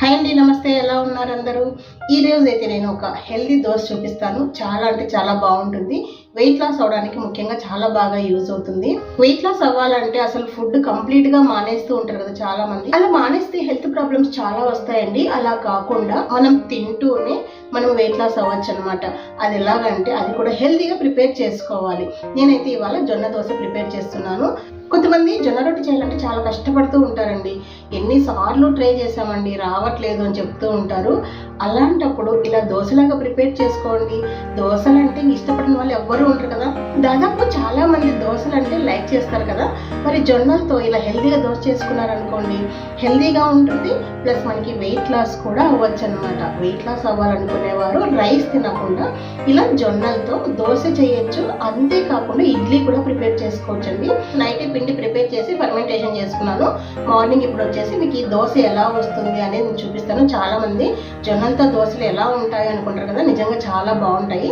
Hi అండి నమస్తే. ఎలా ఉన్నారు అందరూ? ఈ రోజు అయితే నేను ఒక హెల్దీ దోశ చూపిస్తాను. చాలా అంటే చాలా బాగుంటుంది. వెయిట్ లాస్ అవడానికి ముఖ్యంగా చాలా బాగా యూజ్ అవుతుంది. వెయిట్ లాస్ అవ్వాలంటే అసలు ఫుడ్ కంప్లీట్గా మానేస్తూ ఉంటారు కదా చాలా మంది అలా మానేస్తే హెల్త్ ప్రాబ్లమ్స్ చాలా వస్తాయండి. అలా కాకుండా మనం తింటూనే మనం వెయిట్ లాస్ అవ్వచ్చు అనమాట అది ఎలాగంటే అది కూడా హెల్తీగా ప్రిపేర్ చేసుకోవాలి. నేనైతే ఇవాళ జొన్న దోశ ప్రిపేర్ చేస్తున్నాను. కొంతమంది జొన్న రొట్టె చేయాలంటే చాలా కష్టపడుతూ ఉంటారండి. ఎన్నిసార్లు ట్రై చేసామండి రావట్లేదు అని చెప్తూ ఉంటారు. అలాంటప్పుడు ఇలా దోశలాగా ప్రిపేర్ చేసుకోండి. దోశలు అంటే ఇష్టపడిన వాళ్ళు ఎవ్వరూ ఉంటారు కదా. దాదాపు చాలా మంది దోశలు అంటే లైక్ చేస్తారు కదా. మరి జొన్నలతో ఇలా హెల్తీగా దోశ చేసుకున్నారనుకోండి హెల్తీగా ఉంటుంది ప్లస్ మనకి వెయిట్ లాస్ కూడా అవ్వచ్చు అనమాట వెయిట్ లాస్ అవ్వాలనుకునేవారు రైస్ తినకుండా ఇలా జొన్నలతో దోశ చేయొచ్చు. అంతేకాకుండా ఇడ్లీ కూడా ప్రిపేర్ చేసుకోవచ్చు అండి నైట్ పిండి ప్రిపేర్ చేసి ఫర్మెంటేషన్ చేసుకున్నాను. మార్నింగ్ ఇప్పుడు వచ్చేసి మీకు ఈ దోశ ఎలా వస్తుంది అనేది నేను చూపిస్తాను. చాలా మంది జొన్నలతో దోశలు ఎలా ఉంటాయి అనుకుంటారు కదా నిజంగా చాలా బాగుంటాయి.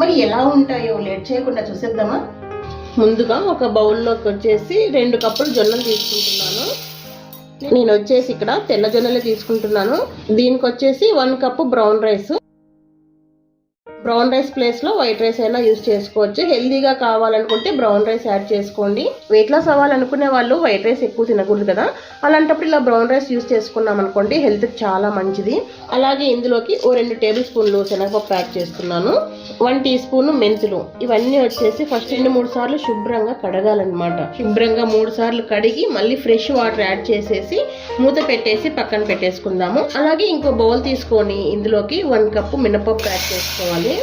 మరి ఎలా ఉంటాయో లేట్ చేయకుండా చూసేద్దామా? ముందుగా ఒక బౌల్లోకి వచ్చేసి రెండు కప్పులు జొన్నలు తీసుకుంటున్నాను. నేను వచ్చేసి ఇక్కడ తెల్ల జొన్నలే తీసుకుంటున్నాను. దీనికి వచ్చేసి one cup brown rice. Brown rice ప్లేస్లో వైట్ రైస్ అయినా యూస్ చేసుకోవచ్చు. హెల్దీగా కావాలనుకుంటే బ్రౌన్ రైస్ యాడ్ చేసుకోండి. వెయిట్ లాస్ అవ్వాలనుకునే వాళ్ళు వైట్ రైస్ ఎక్కువ తినకూడదు కదా. అలాంటప్పుడు ఇలా బ్రౌన్ రైస్ యూస్ చేసుకున్నాం అనుకోండి హెల్త్కి చాలా మంచిది. అలాగే ఇందులోకి ఓ రెండు టేబుల్ స్పూన్లు శనగపప్పు యాడ్ చేస్తున్నాను. వన్ టీ స్పూన్ మెంతులు. ఇవన్నీ వచ్చేసి ఫస్ట్ రెండు మూడు సార్లు శుభ్రంగా కడగాలన్నమాట. శుభ్రంగా మూడు సార్లు కడిగి మళ్ళీ ఫ్రెష్ వాటర్ యాడ్ చేసేసి మూత పెట్టేసి పక్కన పెట్టేసుకుందాము. అలాగే ఇంకో బౌల్ తీసుకొని ఇందులోకి వన్ కప్పు మినపప్పు యాడ్ చేసుకోవాలి.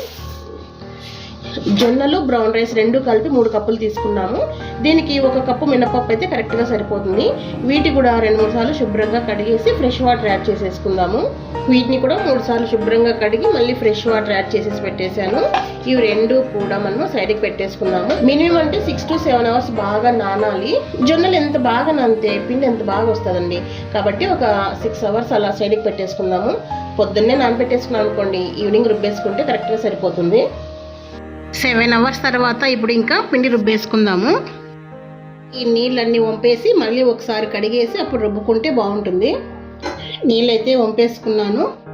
జొన్నలు బ్రౌన్ రైస్ రెండు కలిపి మూడు కప్పులు తీసుకున్నాము. దీనికి ఒక కప్పు మినపప్పు అయితే కరెక్ట్గా సరిపోతుంది. వీటి కూడా రెండు మూడు సార్లు శుభ్రంగా కడిగేసి ఫ్రెష్ వాటర్ యాడ్ చేసేసుకుందాము. వీటిని కూడా మూడు సార్లు శుభ్రంగా కడిగి మళ్ళీ ఫ్రెష్ వాటర్ యాడ్ చేసేసి పెట్టేశాను. ఇవి రెండు కూడా మనం సైడ్కి పెట్టేసుకుందాము మినిమం అంటే సిక్స్ టు సెవెన్ అవర్స్ బాగా నానాలి. జొన్నలు ఎంత బాగా నానితే పిండి ఎంత బాగా వస్తుందండి. కాబట్టి ఒక సిక్స్ అవర్స్ అలా సైడ్కి పెట్టేసుకుందాము. పొద్దున్నే నానబెట్టేసుకున్నాం అనుకోండి ఈవినింగ్ రుబ్బేసుకుంటే కరెక్ట్గా సరిపోతుంది. సెవెన్ అవర్స్ తర్వాత ఇప్పుడు ఇంకా పిండి రుబ్బేసుకుందాము. ఈ నీళ్ళన్నీ వంపేసి మళ్ళీ ఒకసారి కడిగేసి అప్పుడు రుబ్బుకుంటే బాగుంటుంది. నీళ్ళైతే వంపేసుకున్నాను.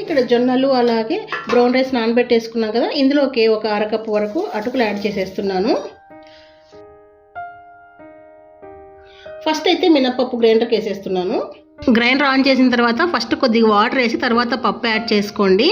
ఇక్కడ జొన్నలు అలాగే బ్రౌన్ రైస్ నానబెట్టేసుకున్నాం కదా ఇందులోకి ఒక అరకప్పు వరకు అటుకులు యాడ్ చేసేస్తున్నాను. ఫస్ట్ అయితే మినప్పప్పు గ్రైండర్కి వేసేస్తున్నాను. గ్రైండర్ ఆన్ చేసిన తర్వాత ఫస్ట్ కొద్దిగా వాటర్ వేసి తర్వాత పప్పు యాడ్ చేసుకోండి.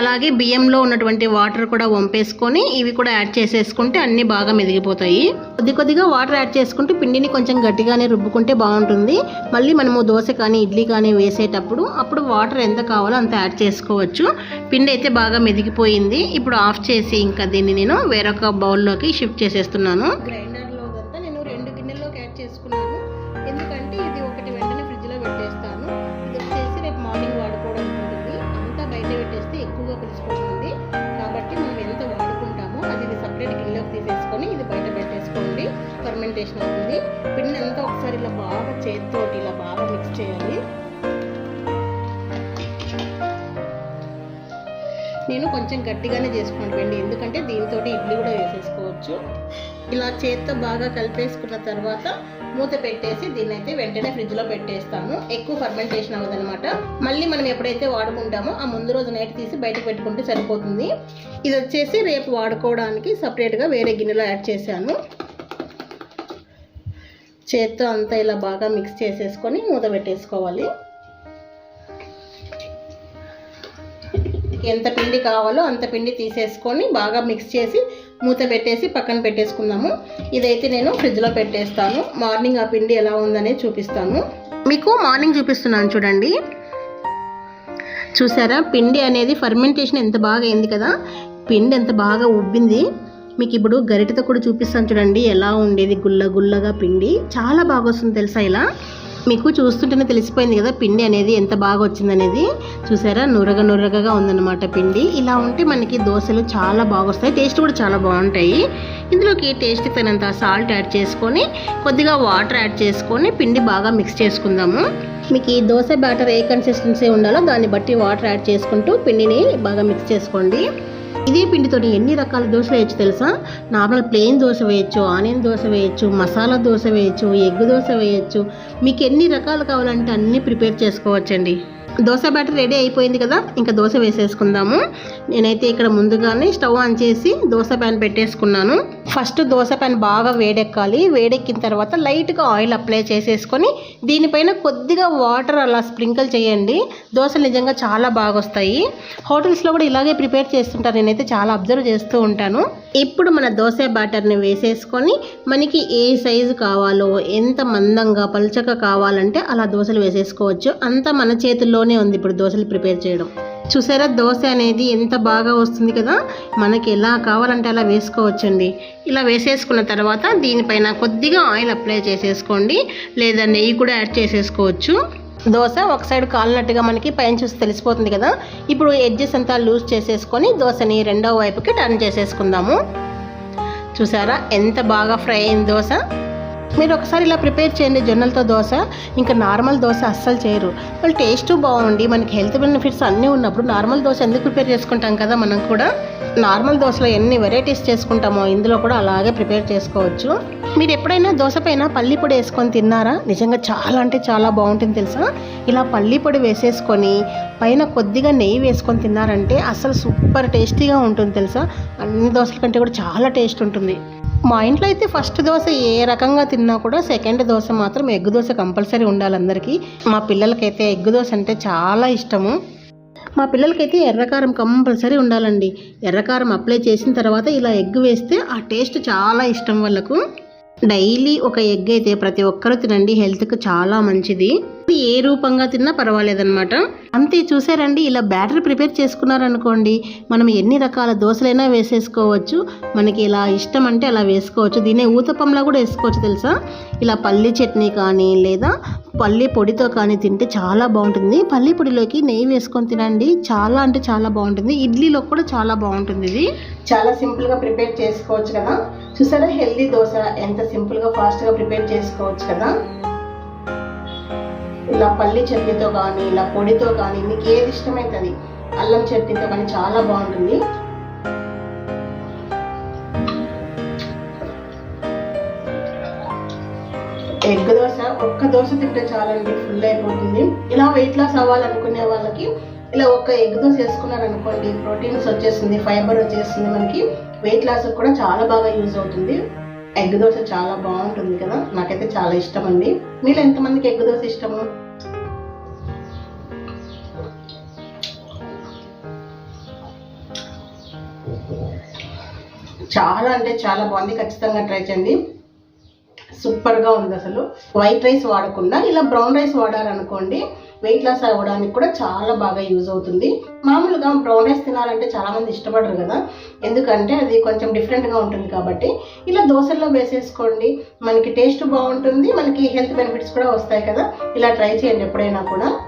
అలాగే బియ్యంలో ఉన్నటువంటి వాటర్ కూడా వంపేసుకొని ఇవి కూడా యాడ్ చేసేసుకుంటే అన్నీ బాగా మెదిగిపోతాయి. కొద్ది కొద్దిగా వాటర్ యాడ్ చేసుకుంటే పిండిని కొంచెం గట్టిగానే రుబ్బుకుంటే బాగుంటుంది. మళ్ళీ మనము దోశ కానీ ఇడ్లీ కానీ వేసేటప్పుడు అప్పుడు వాటర్ ఎంత కావాలో అంత యాడ్ చేసుకోవచ్చు. పిండి అయితే బాగా మెదిగిపోయింది. ఇప్పుడు ఆఫ్ చేసి ఇంకా దీన్ని నేను వేరొక బౌల్లోకి షిఫ్ట్ చేసేస్తున్నాను. నేను కొంచెం గట్టిగానే చేసుకున్నాను పిండి ఎందుకంటే దీంతో ఇడ్లీ కూడా వేసేసుకోవచ్చు. ఇలా చేత్తో బాగా కలిపేసుకున్న తర్వాత మూత పెట్టేసి దీన్ని అయితే వెంటనే ఫ్రిడ్జ్లో పెట్టేస్తాను. ఎక్కువ ఫర్మెంటేషన్ అవ్వదనమాట మళ్ళీ మనం ఎప్పుడైతే వాడుకుంటామో ఆ ముందు రోజు నైట్ తీసి బయటకు పెట్టుకుంటే సరిపోతుంది. ఇది వచ్చేసి రేపు వాడుకోవడానికి సపరేట్గా వేరే గిన్నెలో యాడ్ చేశాను. చేత్తో అంతా ఇలా బాగా మిక్స్ చేసేసుకొని మూత పెట్టేసుకోవాలి. ఎంత పిండి కావాలో అంత పిండి తీసేసుకొని బాగా మిక్స్ చేసి మూత పెట్టేసి పక్కన పెట్టేసుకుందాము. ఇదైతే నేను ఫ్రిడ్జ్లో పెట్టేస్తాను. మార్నింగ్ ఆ పిండి ఎలా ఉందనే చూపిస్తాను. మీకు మార్నింగ్ చూపిస్తున్నాను చూడండి. చూసారా? పిండి అనేది ఫర్మెంటేషన్ ఎంత బాగా అయింది కదా? పిండి ఎంత బాగా ఉబ్బింది. మీకు ఇప్పుడు గరిటతో కూడా చూపిస్తాను చూడండి ఎలా ఉండేది గుల్ల గుల్లగా పిండి. చాలా బాగా వస్తుంది తెలుసా ఇలా? మీకు చూస్తుంటేనే తెలిసిపోయింది కదా పిండి అనేది ఎంత బాగా వచ్చిందనేది చూసారా? నురగ నురగగా ఉందన్నమాట పిండి. ఇలా ఉంటే మనకి దోశలు చాలా బాగా వస్తాయి టేస్ట్ కూడా చాలా బాగుంటాయి. ఇందులోకి టేస్ట్ తగినంత సాల్ట్ యాడ్ చేసుకొని కొద్దిగా వాటర్ యాడ్ చేసుకొని పిండి బాగా మిక్స్ చేసుకుందాము. మీకు ఈ దోశ బ్యాటర్ ఏ కన్సిస్టెన్సీ ఉండాలో దాన్ని బట్టి వాటర్ యాడ్ చేసుకుంటూ పిండిని బాగా మిక్స్ చేసుకోండి. ఇదే పిండితో ఎన్ని రకాల దోశ వేయచ్చు తెలుసా? నార్మల్ ప్లెయిన్ దోశ వేయచ్చు ఆనియన్ దోశ వేయచ్చు మసాలా దోశ వేయచ్చు ఎగ్ దోశ వేయచ్చు. మీకు ఎన్ని రకాలు కావాలంటే అన్నీ ప్రిపేర్ చేసుకోవచ్చండి. దోశ బ్యాటర్ రెడీ అయిపోయింది కదా ఇంకా దోశ వేసేసుకుందాము. నేనైతే ఇక్కడ ముందుగానే స్టవ్ ఆన్ చేసి దోశ ప్యాన్ పెట్టేసుకున్నాను. ఫస్ట్ దోశ ప్యాన్ బాగా వేడెక్కాలి. వేడెక్కిన తర్వాత లైట్గా ఆయిల్ అప్లై చేసేసుకొని దీనిపైన కొద్దిగా వాటర్ అలా స్ప్రింకిల్ చేయండి. దోశలు నిజంగా చాలా బాగా వస్తాయి. హోటల్స్లో కూడా ఇలాగే ప్రిపేర్ చేస్తుంటారు. నేనైతే చాలా అబ్జర్వ్ చేస్తూ ఉంటాను. ఇప్పుడు మన దోశ బ్యాటర్ని వేసేసుకొని మనకి ఏ సైజు కావాలో ఎంత మందంగా పలుచగా కావాలంటే అలా దోశలు వేసేసుకోవచ్చు. అంతా మన ఇంట్లోనే ఉంది ఇప్పుడు దోశలు ప్రిపేర్ చేయడం. చూసారా? దోశ అనేది ఎంత బాగా వస్తుంది కదా? మనకి ఎలా కావాలంటే అలా వేసుకోవచ్చండి. ఇలా వేసేసుకున్న తర్వాత దీనిపైన కొద్దిగా ఆయిల్ అప్లై చేసేసుకోండి. లేదా నెయ్యి కూడా యాడ్ చేసేసుకోవచ్చు. దోశ ఒక సైడ్ కాలినట్టుగా మనకి పైన చూసి తెలిసిపోతుంది కదా? ఇప్పుడు ఎడ్జెస్ అంతా లూజ్ చేసేసుకొని దోశని రెండవ వైపుకి టర్న్ చేసేసుకుందాము. చూసారా? ఎంత బాగా ఫ్రై అయింది దోశ? మీరు ఒకసారి ఇలా ప్రిపేర్ చేయండి జొన్నలతో దోశ. ఇంకా నార్మల్ దోశ అస్సలు చేయరు. వాళ్ళు టేస్ట్ బాగుండి మనకి హెల్త్ బెనిఫిట్స్ అన్నీ ఉన్నప్పుడు నార్మల్ దోశ ఎందుకు ప్రిపేర్ చేసుకుంటాం కదా మనం కూడా. నార్మల్ దోశలో ఎన్ని వెరైటీస్ చేసుకుంటామో ఇందులో కూడా అలాగే ప్రిపేర్ చేసుకోవచ్చు. మీరు ఎప్పుడైనా దోశ పైన పల్లి పొడి వేసుకొని తిన్నారా? నిజంగా చాలా అంటే చాలా బాగుంటుంది తెలుసా? ఇలా పల్లి పొడి వేసేసుకొని పైన కొద్దిగా నెయ్యి వేసుకొని తిన్నారంటే అసలు సూపర్ టేస్టీగా ఉంటుంది తెలుసా? అన్ని దోశల కంటే కూడా చాలా టేస్ట్ ఉంటుంది. మా ఇంట్లో అయితే ఫస్ట్ దోశ ఏ రకంగా తిన్నా కూడా సెకండ్ దోశ మాత్రం ఎగ్ దోశ కంపల్సరీ ఉండాలి అందరికీ. మా పిల్లలకైతే ఎగ్ దోశ అంటే చాలా ఇష్టము. మా పిల్లలకైతే ఎర్రకారం కంపల్సరీ ఉండాలండి. ఎర్రకారం అప్లై చేసిన తర్వాత ఇలా ఎగ్ వేస్తే ఆ టేస్ట్ చాలా ఇష్టం వాళ్ళకు. డైలీ ఒక ఎగ్ అయితే ప్రతి ఒక్కరూ తినండి హెల్త్కి చాలా మంచిది. ఏ రూపంగా తిన్నా పర్వాలేదన్నమాట. అంతే చూసారండి ఇలా బ్యాటర్ ప్రిపేర్ చేసుకున్నారనుకోండి మనం ఎన్ని రకాల దోశలైనా వేసేసుకోవచ్చు. మనకి ఇలా ఇష్టం అంటే అలా వేసుకోవచ్చు. దీనే ఊతపంలా కూడా వేసుకోవచ్చు తెలుసా? ఇలా పల్లి చట్నీ కానీ లేదా పల్లి పొడితో కానీ తింటే చాలా బాగుంటుంది. పల్లి పొడిలోకి నెయ్యి వేసుకొని తినండి చాలా అంటే చాలా బాగుంటుంది. ఇడ్లీలో కూడా చాలా బాగుంటుంది ఇది. చాలా సింపుల్గా ప్రిపేర్ చేసుకోవచ్చు కదా. చూసారా హెల్దీ దోశ ఎంత సింపుల్గా ఫాస్ట్గా ప్రిపేర్ చేసుకోవచ్చు కదా. ఇలా పల్లి చట్నీతో కానీ ఇలా పొడితో కానీ మీకు ఏది ఇష్టమైతుంది? అల్లం చట్నీతో కానీ చాలా బాగుంటుంది. ఎగ్ దోశ ఒక్క దోశ తింటే చాలండి ఫుల్ అయిపోతుంది. ఇలా వెయిట్ లాస్ అవ్వాలనుకునే వాళ్ళకి ఇలా ఒక్క ఎగ్ దోశ వేసుకున్నారనుకోండి ప్రోటీన్స్ వచ్చేస్తుంది ఫైబర్ వచ్చేస్తుంది మనకి వెయిట్ లాస్ కూడా చాలా బాగా యూజ్ అవుతుంది. ఎగ్ దోశ చాలా బాగుంటుంది కదా నాకైతే చాలా ఇష్టం అండి. మీరు ఎంతమందికి ఎగ్ దోశ ఇష్టము? చాలా అంటే చాలా బాగుంది. ఖచ్చితంగా ట్రై చేయండి. సూపర్గా ఉంది అసలు. వైట్ రైస్ వాడకుండా ఇలా బ్రౌన్ రైస్ వాడారనుకోండి వెయిట్ లాస్ అవ్వడానికి కూడా చాలా బాగా యూజ్ అవుతుంది. మామూలుగా బ్రౌన్ రైస్ తినాలంటే చాలామంది ఇష్టపడరు కదా. ఎందుకంటే అది కొంచెం డిఫరెంట్గా ఉంటుంది కాబట్టి. ఇలా దోశల్లో వేసేసుకోండి. మనకి టేస్ట్ బాగుంటుంది. మనకి హెల్త్ బెనిఫిట్స్ కూడా వస్తాయి కదా. ఇలా ట్రై చేయండి ఎప్పుడైనా కూడా.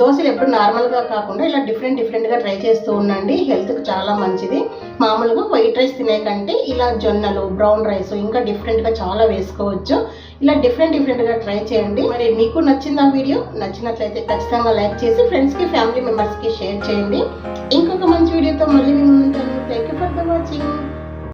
దోశలు ఎప్పుడు నార్మల్గా కాకుండా ఇలా డిఫరెంట్ డిఫరెంట్గా ట్రై చేస్తూ ఉండండి. హెల్త్కి చాలా మంచిది. మామూలుగా వైట్ రైస్ తినే కంటే ఇలా జొన్నలు బ్రౌన్ రైస్ ఇంకా డిఫరెంట్గా చాలా వేసుకోవచ్చు. ఇలా డిఫరెంట్ డిఫరెంట్గా ట్రై చేయండి. మరి మీకు నచ్చింది ఆ వీడియో? నచ్చినట్లయితే ఖచ్చితంగా లైక్ చేసి ఫ్రెండ్స్కి ఫ్యామిలీ మెంబర్స్కి షేర్ చేయండి. ఇంకొక మంచి వీడియోతో మళ్ళీ మేము ఉంటాను thank you for the watching